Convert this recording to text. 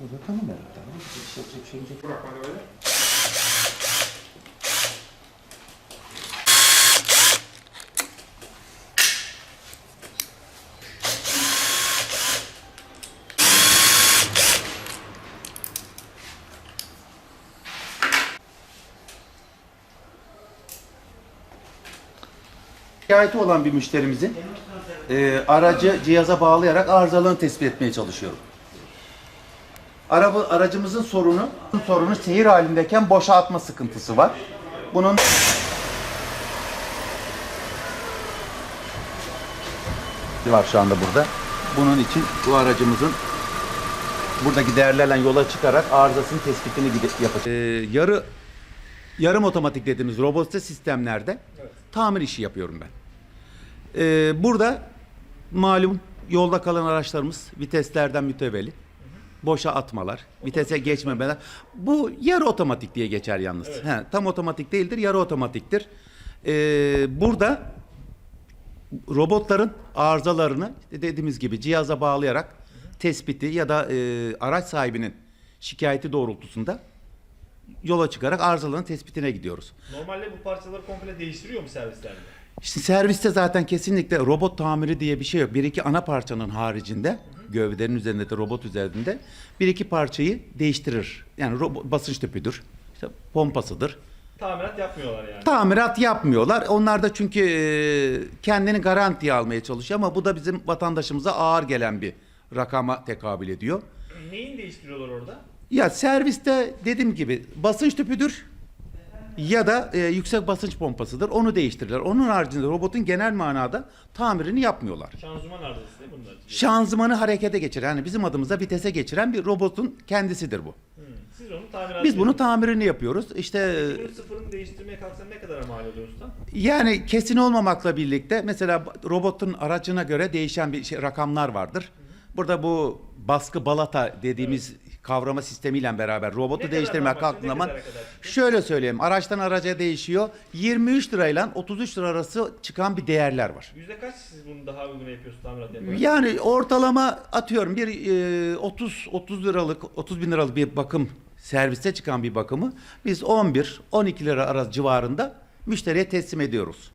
Tamam herhalde. Tamam. Şey yapacak bir şeyimiz yok. Bırak bana öyle. Şikayeti olan bir müşterimizin e, aracı cihaza bağlayarak arızalığını tespit etmeye çalışıyorum. Araba, aracımızın sorunu, sorunu seyir halindeyken boşaltma sıkıntısı var. Bunun var şu anda burada. Bunun için bu aracımızın buradaki değerlerle yola çıkarak arızasının tespitini yapacağız. Ee, yarı yarım otomatik dediğimiz robotik sistemlerde tamir işi yapıyorum ben. Ee, burada malum yolda kalan araçlarımız viteslerden mütevellit. Boşa atmalar, vitese geçmemeler. Bu yarı otomatik diye geçer yalnız. He, tam otomatik değildir, yarı otomatiktir. Ee, burada robotların arızalarını dediğimiz gibi cihaza bağlayarak tespiti ya da e, araç sahibinin şikayeti doğrultusunda yola çıkarak arızaların tespitine gidiyoruz. Normalde bu parçaları komple değiştiriyor mu servislerde? İşte serviste zaten kesinlikle robot tamiri diye bir şey yok. Bir iki ana parçanın haricinde gövdenin üzerinde de robot üzerinde bir iki parçayı değiştirir. Yani robot, basınç tüpüdür, işte pompasıdır. Tamirat yapmıyorlar yani. Tamirat yapmıyorlar. Onlar da çünkü e, kendini garantiye almaya çalışıyor ama bu da bizim vatandaşımıza ağır gelen bir rakama tekabül ediyor. Neyin değiştiriyorlar orada? Ya serviste dediğim gibi basınç tüpüdür ya da e, yüksek basınç pompasıdır. Onu değiştirirler. Onun haricinde robotun genel manada tamirini yapmıyorlar. Şanzıman arızası değil mi bunlar? Şanzımanı harekete geçiren, yani bizim adımıza vitese geçiren bir robotun kendisidir bu. Hmm. Siz onu tamirat Biz bunu tamirini yapıyoruz. İşte Bunun sıfırını değiştirmeye kalksan ne kadar mal oluyor usta? yani kesin olmamakla birlikte mesela robotun aracına göre değişen bir şey, rakamlar vardır. Burada bu baskı balata dediğimiz kavrama sistemiyle beraber robotu Ne değiştirmeye kalktığın zaman şöyle söyleyeyim araçtan araca değişiyor. 23 lirayla 33 lira arası çıkan bir değerler var. Yüzde kaç siz bunu daha uygun yapıyorsunuz tamirat yaparak? Yani ortalama atıyorum bir e, 30 30 liralık 30 bin liralık bir bakım serviste çıkan bir bakımı biz 11 12 lira arası civarında müşteriye teslim ediyoruz.